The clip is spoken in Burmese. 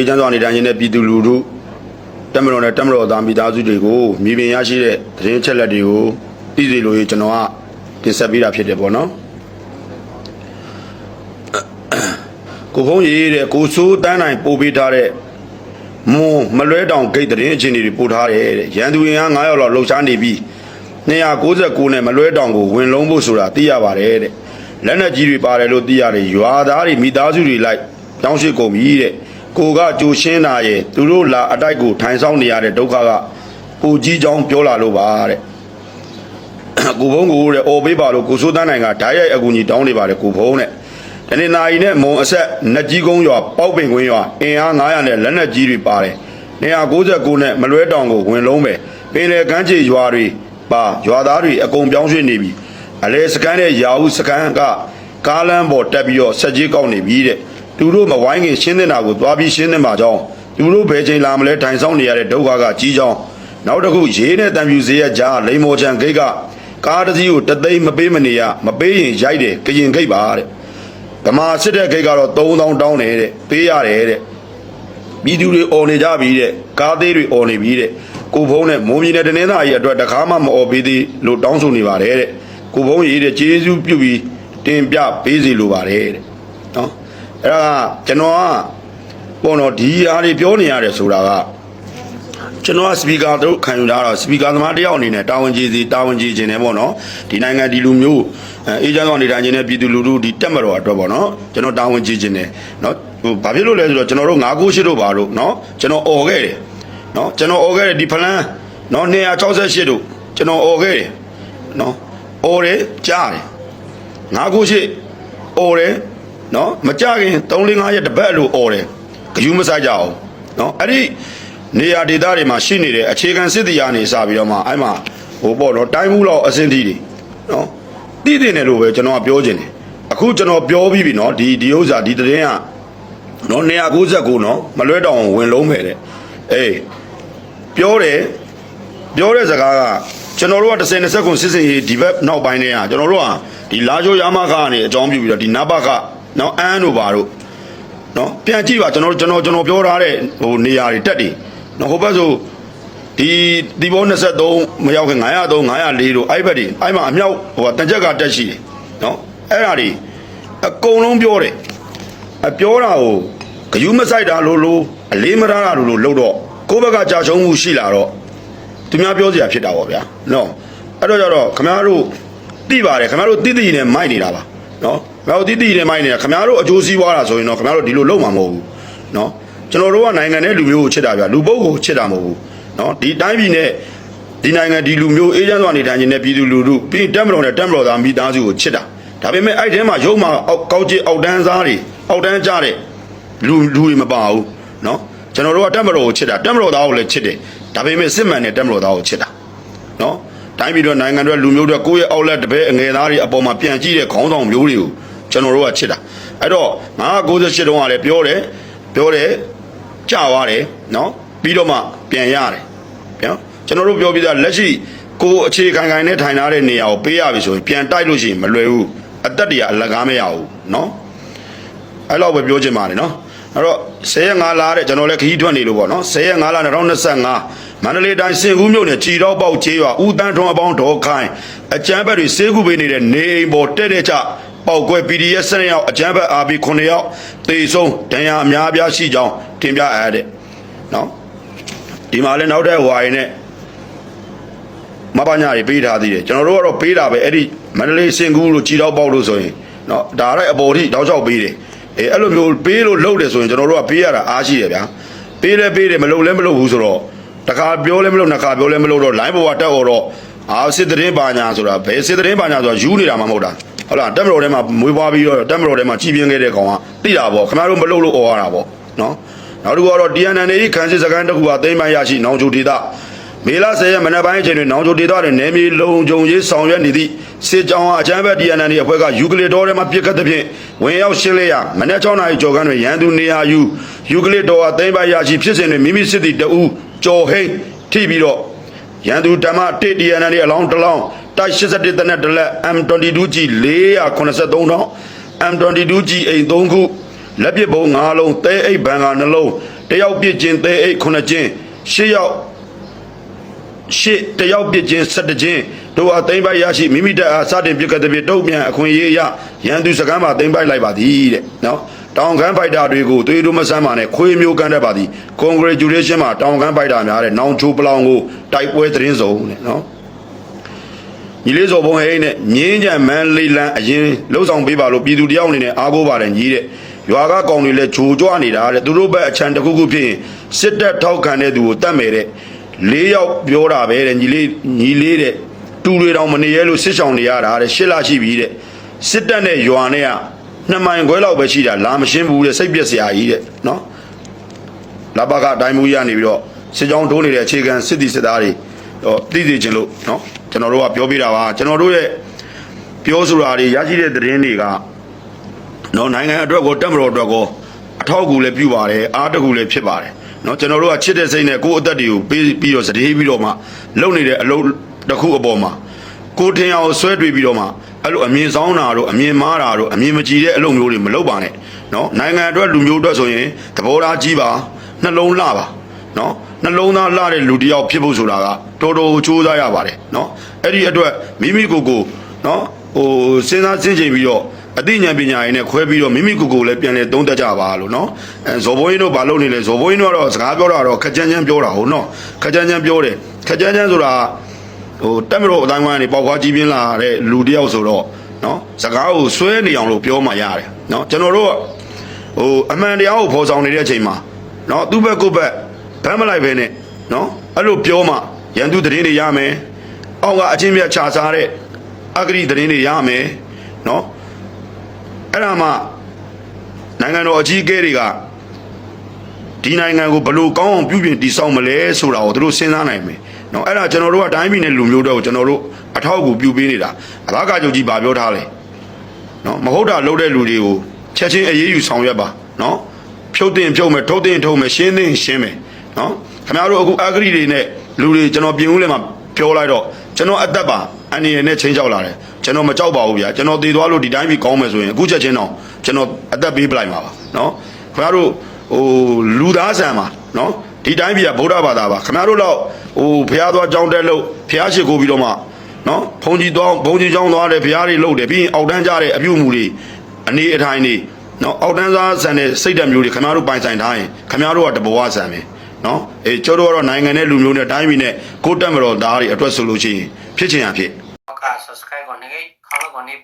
အေဂျင့်စွာနေတိုင်းတဲ့ပြည်သူလူထုတက်မတော်နဲ့တက်မတော်သားမိသားစုတွေကိုမြေပြင်ရရှိတဲ့သတင်းချက်လက်တွေကိုသိစေလိုရကျွန်တော်ကတင်ဆက်ပေးတာဖြစ်တယ်ပေါ့နော်ကိုဖုံးရေးတဲ့ကိုစိုးတန်းနိုင်ပို့ပေးထားတဲ့မွန်မလွဲတောင်ဂိတ်သတင်းအခြေအနေတွေပို့ထားတယ်တဲ့ရန်သူရင်က9ရောက်လောက်လှုပ်ရှားနေပြီး299နဲ့မလွဲတောင်ကိုဝင်လုံးဖို့ဆိုတာသိရပါတယ်တဲ့လက်နက်ကြီးတွေပါတယ်လို့သိရတယ်ရွာသားတွေမိသားစုတွေလိုက်တောင်းရှိကုန်ပြီတဲ့ ကိုကကြိုရှင်းတာရဲ့သူတို့လာအတိုက်ကိုထိုင်ဆောင်နေရတဲ့ဒုက္ခကကိုကြီးချောင်းပြောလာလို့ပါတဲ့ကိုဖုံးကိုတဲ့အော်ပေးပါလို့ကိုစိုးတန်းနိုင်ကဓာတ်ရိုက်အကူကြီးတောင်းနေပါတယ်ကိုဖုံးတဲ့တနေ့နာရီနဲ့မုံအဆက်နက်ကြီးကုန်းရွာပေါက်ပင်ကွင်းရွာအင်အား900နဲ့လက်နက်ကြီးတွေပါတယ်299နဲ့မလွဲတောင်ကိုဝင်လုံးပဲပင်လေကမ်းခြေရွာတွေပါရွာသားတွေအကုန်ပြောင်းရွှေ့နေပြီအလဲစကန်တဲ့ရာဟုစကန်ကကားလမ်းပေါ်တက်ပြီးတော့ဆက်ကြီးကောက်နေပြီတဲ့ သူတို့မဝိုင်းခင်ရှင်းနေတာကိုသွားပြီးရှင်းနေမှာကြောင်းသူတို့ဘယ်ချိန်လာမလဲထိုင်ဆောင်နေရတဲ့ဒုက္ခကကြီးကြောင်းနောက်တစ်ခုရေးနဲ့တံပြူစေးရကြားလိန်မော်ချန်ဂိတ်က ကားတစ်စီးကိုတသိန်းမပေးမနေရမပေးရင်ရိုက်တယ်ကရင်ခိတ်ပါတဲ့ဓမ္မစစ်တဲ့ခိတ်ကတော့3000တောင်းတယ်တဲ့ပေးရတယ်တဲ့ပြည်သူတွေអော်နေကြပြီတဲ့ကားသေးတွေអော်နေပြီတဲ့ကိုဖုံးနဲ့မိုးမြင်းတဲ့တနင်္သာရီအတွက်တခါမှမអော်ပေးသေးလို့တောင်းဆိုနေပါတယ်တဲ့ကိုဖုံးရေးတဲ့ကျေးဇူးပြုပြီးတင်ပြပေးစီလိုပါတယ်တဲ့နော် အဲ့ဒါကကျွန်တော်ကပေါ့နော်ဒီအားတွေပြောနေရတယ်ဆိုတာက ကျွန်တော်ကစပီကာတို့ခံယူလာတော့စပီကာသမားတယောက်အနေနဲ့တာဝန်ကြီးစီတာဝန်ကြီးခြင်းနဲ့ပေါ့နော်ဒီနိုင်ငံဒီလူမျိုးအေဂျင့်ကောင်နေထိုင်ခြင်းနဲ့ပြည်သူလူထုဒီတက်မတော်အတွက်ပေါ့နော်ကျွန်တော်တာဝန်ကြီးခြင်းနဲ့နော်ဟိုဘာဖြစ်လို့လဲဆိုတော့ကျွန်တော်တို့998တို့ပါလို့နော်ကျွန်တော်អော်ခဲ့တယ်နော်ကျွန်တော်អော်ခဲ့တယ်ဒီဖလန်းနော်268တို့ကျွန်တော်អော်ခဲ့တယ်နော်អော်တယ်ကြားတယ်998អော်တယ် နော်မကြခင်345ရက်တပတ်လို့អော်တယ်ဂယူးမဆိုင်ကြအောင်နော်အဲ့ဒီနေရာဒေသတွေမှာရှိနေတဲ့အခြေခံစစ်တရားနေစပြီးတော့မှအဲ့မှာဟိုပေါ့နော်တိုင်းမှုလောက်အစင်းတီးတွေနော်တည်တင်တယ်လို့ပဲကျွန်တော်ကပြောချင်တယ်အခုကျွန်တော်ပြောပြီးပြီနော်ဒီဒီဥစ္စာဒီသတင်းကနော်199နော်မလွဲတောင်ဝင်လုံးပဲတဲ့အေးပြောတယ်ပြောတဲ့စကားကကျွန်တော်တို့က30 20ခုစစ်စင်ရေးဒီဘက်နောက်ပိုင်းတွေကကျွန်တော်တို့ကဒီလာချိုရမခကနေအကြောင်းပြုပြီးတော့ဒီနဘက နော်အန်းတို့ပါတို့နော်ပြန်ကြည့်ပါကျွန်တော်ကျွန်တော်ကျွန်တော်ပြောထားတဲ့ဟိုနေရာတွေတက်တယ်နော်ဟိုဘက်ဆိုဒီဒီဘော23မရောက်ခင်903 904တို့အဲ့ဘက်တွေအဲ့မှာအမြောက်ဟိုတန်ချက်ကတက်ရှိတယ်နော်အဲ့ဒါတွေအကုန်လုံးပြောတယ်အပြောတာကိုဂယုမဆိုင်တာလို့လို့အလေးမထားတာလို့လို့လို့တော့ကိုယ့်ဘက်ကကြာရှုံးမှုရှိလာတော့သူများပြောစရာဖြစ်တာပေါ့ဗျာနော်အဲ့တော့ကြတော့ခမားတို့သိပါတယ်ခမားတို့တိတိနဲ့မိုက်နေတာပါနော် ခမားတို့တိတိနဲ့မိုက်နေတာခမားတို့အကျိုးစီးပွားတာဆိုရင်တော့ခမားတို့ဒီလိုလုပ်မှာမဟုတ်ဘူးနော်ကျွန်တော်တို့ကနိုင်ငံနဲ့လူမျိုးကိုချစ်တာဗျာလူပုဂ္ဂိုလ်ကိုချစ်တာမဟုတ်ဘူးနော်ဒီတိုင်းပြည်နဲ့ဒီနိုင်ငံဒီလူမျိုးအေးချမ်းစွာနေထိုင်ခြင်းနဲ့ပြည်သူလူထုပြီးရင်တက်မတော်နဲ့တက်မတော်သားမိသားစုကိုချစ်တာဒါပေမဲ့အဲ့ထဲမှာရုံမှာအောက်ကောက်ကြီးအောက်တန်းစားတွေအောက်တန်းကြတဲ့လူလူတွေမပါဘူးနော်ကျွန်တော်တို့ကတက်မတော်ကိုချစ်တာတက်မတော်သားကိုလည်းချစ်တယ်ဒါပေမဲ့စစ်မှန်တဲ့တက်မတော်သားကိုချစ်တာနော်တိုင်းပြည်တော့နိုင်ငံတွေလူမျိုးတွေကိုယ့်ရဲ့အောက်လက်တပည့်အငယ်သားတွေအပေါ်မှာပြန်ကြည့်တဲ့ခေါင်းဆောင်မျိုးတွေကို ကျွန်တော်တို့ကချစ်တာအဲ့တော့998တုန်းကလည်းပြောတယ်ပြောတယ်ကြာသွားတယ်နော်ပြီးတော့မှပြန်ရတယ်နော်ကျွန်တော်တို့ပြောပြီးသားလက်ရှိကိုယ်အခြေခံခံနဲ့ထိုင်ထားတဲ့နေရာကိုပေးရပြီဆိုရင်ပြန်တိုက်လို့ရှိရင်မလွယ်ဘူးအသက်တရအလကားမရဘူးနော်အဲ့လောက်ပဲပြောချင်ပါတယ်နော်အဲ့တော့10ရက်5လတဲ့ကျွန်တော်လည်းခရီးထွက်နေလို့ပေါ့နော်10ရက်5လ2025မန္တလေးတိုင်းစင်ကူးမြို့နယ်ကြည်တော့ပေါက်ကျေးရွာဦးတန်းထွန်းအပေါင်းဒေါ်ခိုင်အကျန်းဘက်တွေစေးကူပေးနေတဲ့နေအိမ်ပေါ်တဲ့တဲ့ချ ပောက်ကွဲ PDF စနစ်ရောက်အကြမ်းဖက် RB 9ရောက်တေဆုံးဒဏ်ရာအများအပြားရှိကြောင်းတင်ပြရတဲ့နော်ဒီမှာလည်းနောက်ထပ်ဝါရီနဲ့မပညာတွေပေးထားသေးတယ်ကျွန်တော်တို့ကတော့ပေးတာပဲအဲ့ဒီမန္တလေးစင်ကူးလို့ကြည်တော့ပေါက်လို့ဆိုရင်နော်ဒါရိုက်အပေါ်ထိတောက်ချောက်ပေးတယ်အဲအဲ့လိုမျိုးပေးလို့လုပ်တယ်ဆိုရင်ကျွန်တော်တို့ကပေးရတာအားရှိတယ်ဗျာပေးလဲပေးတယ်မလုပ်လဲမလုပ်ဘူးဆိုတော့တခါပြောလဲမလုပ်နှစ်ခါပြောလဲမလုပ်တော့ line ပေါ်ကတက်တော့အာစစ်သတင်းပါညာဆိုတာဘယ်စစ်သတင်းပါညာဆိုတာယူနေတာမှမဟုတ်တာ ဟုတ်လားတက်မတော်ထဲမှာမွေးပွားပြီးတော့တက်မတော်ထဲမှာကြီးပြင်းခဲ့တဲ့ကောင်ကတိတာပေါ့ခင်ဗျားတို့မလုပ်လို့អော်ရတာပေါ့နော်နောက်တစ်ခုကတော့ DNN ကြီးခန်းစစ်စကန်တစ်ခုကသိမ်းပိုင်းရရှိနောင်ချိုဒေသမေလ10ရက်မနက်ပိုင်းအချိန်တွင်နောင်ချိုဒေသတွင်နယ်မြေလုံခြုံရေးဆောင်ရွက်နေသည့်စစ်ကြောင်းအားအချမ်းဘက် DNN အဖွဲ့ကယူကလစ်တော်ထဲမှပြစ်ခတ်သဖြင့်ဝင်ရောက်ရှင်းလင်းရာမနက်6နာရီကျော်ခန့်တွင်ရန်သူနေရာယူယူကလစ်တော်အားသိမ်းပိုက်ရရှိဖြစ်စဉ်တွင်မိမိစစ်သည်တအူးကျော်ဟိန်းထိပြီးတော့ရန်သူဓမ္မ1 DNN အလောင်းတစ်လောင်း တိုက်81တနက်တစ်လက် M22G 483တောင်း M22G အိမ်3ခုလက်ပစ်ဘုံ5လုံးသဲအိတ်ဘန်ကနှလုံးတယောက်ပြစ်ချင်းသဲအိတ်ခုနှစ်ချင်းရှစ်ယောက်ရှစ်တယောက်ပြစ်ချင်း၁၇ချင်းတို့အသိမ့်ပိုက်ရရှိမိမိတက်အားစတင်ပြစ်ကတဲ့ပြတုတ်မြန်အခွင့်အရေးအရရန်သူစကမ်းမှာသိမ့်ပိုက်လိုက်ပါသည်တဲ့နော်တောင်ကမ်းဖိုက်တာတွေကိုသွေးတို့မဆမ်းပါနဲ့ခွေးမျိုးကမ်းတတ်ပါသည် congratulation မှာတောင်ကမ်းဖိုက်တာများတဲ့နောင်ချိုးပလောင်ကိုတိုက်ပွဲသတင်းစုံတဲ့နော် ညီလေးစော်ဘုံဟဲ့နဲ့မြင်းကြံမန်းလေးလန်းအရင်လှုပ်ဆောင်ပေးပါလို့ပြည်သူတယောက်အနေနဲ့အားကိုးပါတယ်ညီတဲ့ရွာကကောင်တွေလည်းဂျိုကြွနေတာတဲ့သူတို့ဘက်အချမ်းတစ်ခုခုဖြစ်ရင်စစ်တပ်ထောက်ခံတဲ့သူကိုတတ်မယ်တဲ့လေးယောက်ပြောတာပဲတဲ့ညီလေးညီလေးတဲ့တူတွေတောင်မနေရဲလို့စစ်ဆောင်နေရတာတဲ့ရှစ်လရှိပြီတဲ့စစ်တပ်နဲ့ရွာနဲ့ကနှစ်မိုင်ခွဲလောက်ပဲရှိတာလာမရှင်းဘူးတဲ့စိတ်ပြက်စရာကြီးတဲ့နော်လဘကအတိုင်းမူရနေပြီးတော့စစ်ကြောင်းထိုးနေတဲ့အခြေခံစစ်တီစစ်သားတွေတော့ သိသိချင်းလို့เนาะကျွန်တော်တို့ကပြောပြတာပါကျွန်တော်တို့ရဲ့ပြောဆိုတာတွေရရှိတဲ့သတင်းတွေကเนาะနိုင်ငံအတွက်ကိုတက်မတော်အတွက်ကိုအထောက်အကူလည်းပြုပါတယ်အားတကူလည်းဖြစ်ပါတယ်เนาะကျွန်တော်တို့ကချစ်တဲ့စိတ်နဲ့ကိုယ့်အသက်တွေကိုပေးပြီးတော့စတေးပြီးတော့မှလုပ်နေတဲ့အလုပ်တစ်ခုအပေါ်မှာကိုယ်ထင်အောင်ဆွဲတွေ့ပြီးတော့မှအဲ့လိုအမြင်ဆောင်တာတို့အမြင်မားတာတို့အမြင်မကြည်တဲ့အလုပ်မျိုးတွေမလုပ်ပါနဲ့เนาะနိုင်ငံအတွက်လူမျိုးအတွက်ဆိုရင်သဘောထားကြီးပါ နှလုံးလှပါနော် နှလုံးသားလှတဲ့လူတစ်ယောက်ဖြစ်ဖို့ဆိုတာကတော်တော်ကြိုးစားရပါတယ်နော်အဲ့ဒီအတွက်မိမိကိုယ်ကိုနော်ဟိုစဉ်းစားစဉ်းကျင်ပြီးတော့အသိဉာဏ်ပညာရည်နဲ့ခွဲပြီးတော့မိမိကိုယ်ကိုယ်လည်းပြန်လဲသုံးသပ်ကြပါလို့နော်အဲဇော်ဘိုးကြီးတို့ဘာလုပ်နေလဲဇော်ဘိုးကြီးတို့ကတော့စကားပြောတာတော့ခက်ကြမ်းကြမ်းပြောတာဟုတ်နော်ခက်ကြမ်းကြမ်းပြောတယ်ခက်ကြမ်းကြမ်းဆိုတာဟိုတက်မလို့အတိုင်းဝိုင်းနေပေါက်ခွားကြီးပြင်းလာတဲ့လူတစ်ယောက်ဆိုတော့နော်စကားကိုဆွဲနေအောင်လို့ပြောမှရတယ်နော်ကျွန်တော်တို့ကဟိုအမှန်တရားကိုဖော်ဆောင်နေတဲ့အချိန်မှာနော်သူ့ဘက်ကိုယ့်ဘက် ဗမ်းမလိုက်ပဲနဲ့နော်အဲ့လိုပြောမှရန်သူသတင်းတွေရမယ်အောက်ကအချင်းမြတ်ခြာစားတဲ့အဂရိသတင်းတွေရမယ်နော်အဲ့ဒါမှနိုင်ငံတော်အကြီးအကဲတွေကဒီနိုင်ငံကိုဘယ်လိုကောင်းအောင်ပြုပြင်တည်ဆောက်မလဲဆိုတာကိုသူတို့စဉ်းစားနိုင်မယ်နော်အဲ့ဒါကျွန်တော်တို့ကတိုင်းပြည်နဲ့လူမျိုးတွေကိုကျွန်တော်တို့အထောက်အကူပြုပေးနေတာအဘကကြုတ်ကြီးဗာပြောထားလဲနော်မဟုတ်တာလုပ်တဲ့လူတွေကိုချက်ချင်းအေးအေးယူဆောင်ရွက်ပါနော်ဖြုတ်တင်ဖြုတ်မယ်ထုတ်တင်ထုတ်မယ်ရှင်းတင်ရှင်းမယ် နော်ခင်ဗျားတို့အခုအဂရိတွေနဲ့လူတွေကျွန်တော်ပြင်ဦးလဲမှာပြောလိုက်တော့ကျွန်တော်အသက်ပါအန်ရယ်နဲ့ချင်းချောက်လာတယ်ကျွန်တော်မကြောက်ပါဘူးဗျာကျွန်တော်တည်သွားလို့ဒီတိုင်းပြည်ကောင်းမယ်ဆိုရင်အခုချက်ချင်းတော့ကျွန်တော်အသက်ပေးပလိုက်မှာပါနော်ခင်ဗျားတို့ဟိုလူသားဆန်ပါနော်ဒီတိုင်းပြည်ကဗုဒ္ဓဘာသာပါခင်ဗျားတို့တော့ဟိုဖះသွားကြောင်းတက်လို့ဖះရှိခိုးပြီးတော့မှနော်ဘုံကြီးသွားဘုံကြီးချောင်းသွားတယ်ဘုရားတွေလှုပ်တယ်ပြီးရင်အောက်တန်းကြတဲ့အပြုအမူတွေအနေအထိုင်တွေနော်အောက်တန်းစားဆန်တဲ့စိတ်ဓာတ်မျိုးတွေခင်ဗျားတို့ပိုင်ဆိုင်ထားရင်ခင်ဗျားတို့ကတဘဝဆန်ပဲ နော်အေးကျတို့ကတော့နိုင်ငံနဲ့လူမျိုးနဲ့တိုင်းပြည်နဲ့ကိုယ်တက်မတော်သားတွေအတွက်ဆိုလို့ရှိရင်ဖြစ်ချင်ရဖြစ်က subscribe ကိုနေခေါင်းကိုနေ